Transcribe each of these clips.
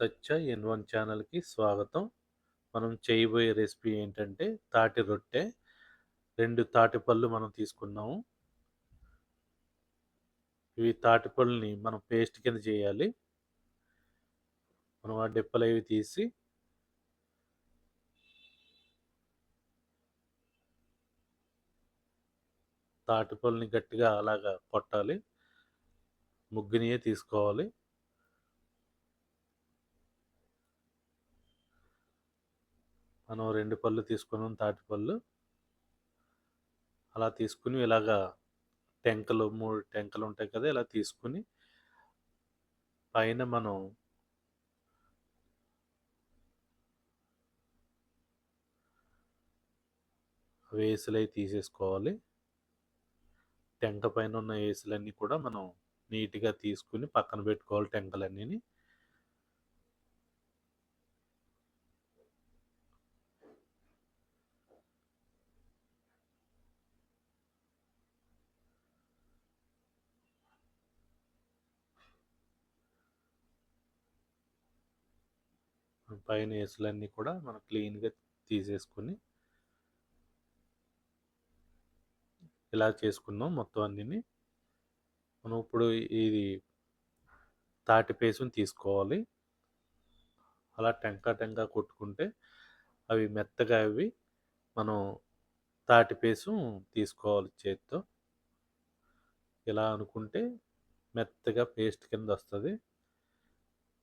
సత్య ఎన్ one ఛానల్‌కి స్వాగతం. మనం చేయబోయే రెసిపీ ఏంటంటే తాటి రొట్టె. రెండు తాటిపళ్ళు మనం తీసుకున్నాము. ఇవి తాటిపళ్ళని మనం పేస్ట్ కింద చేయాలి. మనం ఆ అవి తీసి తాటిపళ్ళని గట్టిగా అలాగా కొట్టాలి. ముగ్గునియే తీసుకోవాలి. మనం రెండు పళ్ళు తీసుకున్నాం తాటిపళ్ళు. అలా తీసుకొని ఇలాగా టెంకలు మూడు టెంకలు ఉంటాయి కదా! ఇలా తీసుకొని పైన మనం వేసులయి తీసేసుకోవాలి. టెంక పైన ఉన్న ఏసులన్నీ కూడా మనం నీట్‌గా తీసుకొని పక్కన పెట్టుకోవాలి టెంకలన్నీని. పైన ఏసులన్నీ కూడా మనం క్లీన్‌గా తీసేసుకొని ఇలా చేసుకున్నాం మొత్తం అన్నీ మనం ఇప్పుడు ఇది తాటి పేసుని తీసుకోవాలి. అలా టెంకా టెంకా కొట్టుకుంటే అవి మెత్తగా అవి మనం తాటి పేసు తీసుకోవాలి చేత్తో. ఇలా అనుకుంటే మెత్తగా పేస్ట్ కింద వస్తుంది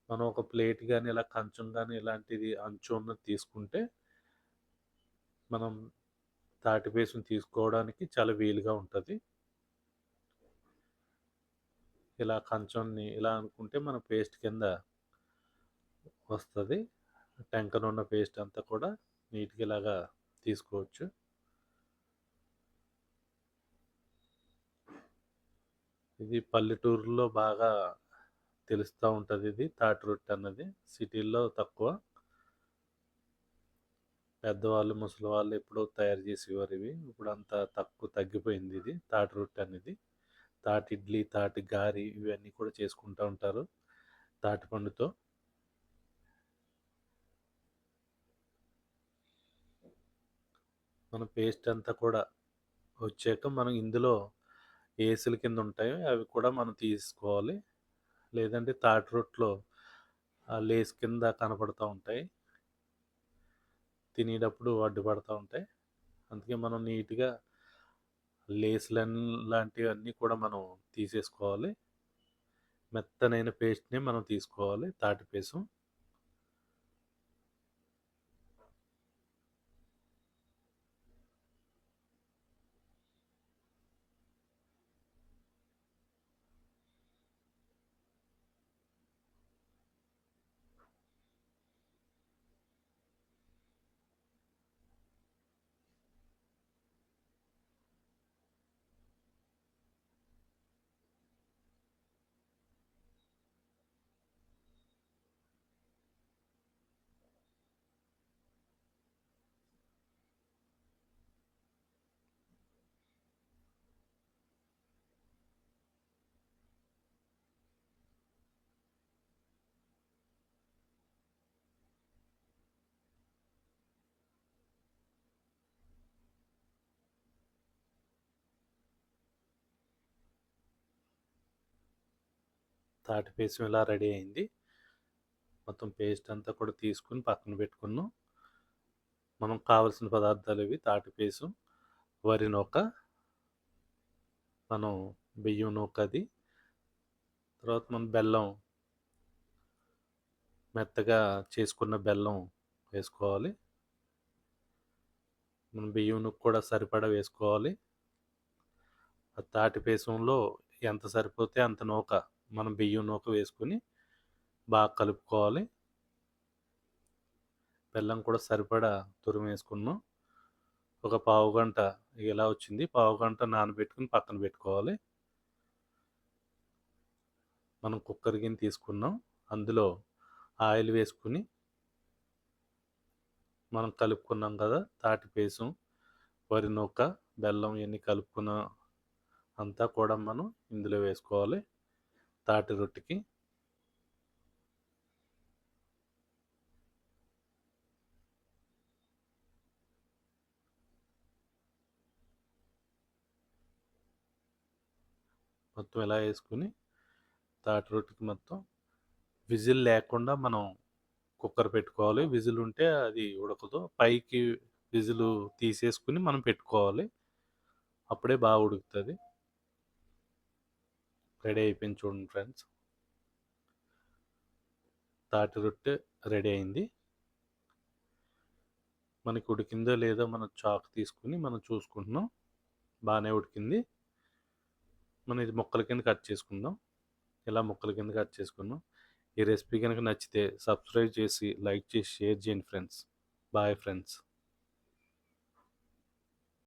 మనం ఒక ప్లేట్ కానీ ఇలా కంచం కానీ ఇలాంటిది అంచు ఉన్నది తీసుకుంటే మనం తాటి పేసుని తీసుకోవడానికి చాలా వీలుగా ఉంటుంది ఇలా కంచంని ఇలా అనుకుంటే మన పేస్ట్ కింద వస్తుంది టెంకన్ ఉన్న పేస్ట్ అంతా కూడా నీట్‌గా ఇలాగా తీసుకోవచ్చు. ఇది పల్లెటూరులో బాగా తెలుస్తూ ఉంటుంది ఇది తాటి రొట్టె అన్నది. సిటీల్లో తక్కువ. పెద్దవాళ్ళు, ముసలి వాళ్ళు ఎప్పుడో తయారు చేసేవారు ఇవి ఇప్పుడు అంత తక్కువ తగ్గిపోయింది ఇది తాటి రొట్టె అనేది. తాటి ఇడ్లీ, తాటి గారి ఇవన్నీ కూడా చేసుకుంటూ ఉంటారు తాటిపండుతో. మన పేస్ట్ అంతా కూడా వచ్చాక మనం ఇందులో ఏసుల కింద ఉంటాయో అవి కూడా మనం తీసుకోవాలి. లేదంటే తాటి రొట్టెలో ఆ లేస్ కింద కనపడుతూ ఉంటాయి. తినేటప్పుడు అడ్డుపడుతూ ఉంటాయి. అందుకే మనం నీట్‌గా లేస్‌లన్ లాంటివన్నీ కూడా మనం తీసేసుకోవాలి. మెత్తనైన పేస్ట్‌ని మనం తీసుకోవాలి తాటి పేసం తాటి పేసం ఇలా రెడీ అయింది. మొత్తం పేస్ట్ అంతా కూడా తీసుకొని పక్కన పెట్టుకున్నాం. మనం కావాల్సిన పదార్థాలు ఇవి తాటి పేసు, వరి నూక, మనం బియ్యం నూక అది తర్వాత మనం బెల్లం మెత్తగా చేసుకున్న బెల్లం వేసుకోవాలి. మనం బియ్యం నూక కూడా సరిపడా వేసుకోవాలి. ఆ తాటి పేసంలో ఎంత సరిపోతే అంత నూక మనం బియ్యం నూక వేసుకొని బాగా కలుపుకోవాలి. బెల్లం కూడా సరిపడా తురిమేసుకున్నాం. ఒక పావు గంట ఇలా వచ్చింది. పావు గంట నానబెట్టుకొని పక్కన పెట్టుకోవాలి. మనం కుక్కర్ గిన్నె తీసుకున్నాం. అందులో ఆయిల్ వేసుకొని మనం కలుపుకున్నాం కదా! తాటి పేసం, వరి నూక, బెల్లం ఇవన్నీ కలుపుకున్న అంతా కూడా మనం ఇందులో వేసుకోవాలి తాటి రొట్టెకి మొత్తం ఎలా వేసుకుని తాటి రొట్టెకి మొత్తం విజిల్ లేకుండా మనం కుక్కర్ పెట్టుకోవాలి. విజిల్ ఉంటే అది ఉడకదు. పైకి విజిల్ తీసేసుకుని మనం పెట్టుకోవాలి. అప్పుడే బాగా ఉడుకుతుంది. రెడీ అయిపోయింది చూడండి ఫ్రెండ్స్. తాటి రొట్టె రెడీ అయింది. మనకి ఉడికిందో లేదో మనం చాకు తీసుకుని మనం చూసుకుంటున్నాం. బాగానే ఉడికింది. మనం ఇది ముక్కల కింద కట్ చేసుకుందాం. ఇలా ముక్కల కింద కట్ చేసుకున్నాం. ఈ రెసిపీ కనుక నచ్చితే సబ్స్క్రైబ్ చేసి లైక్ చేసి షేర్ చేయండి ఫ్రెండ్స్. Bye friends.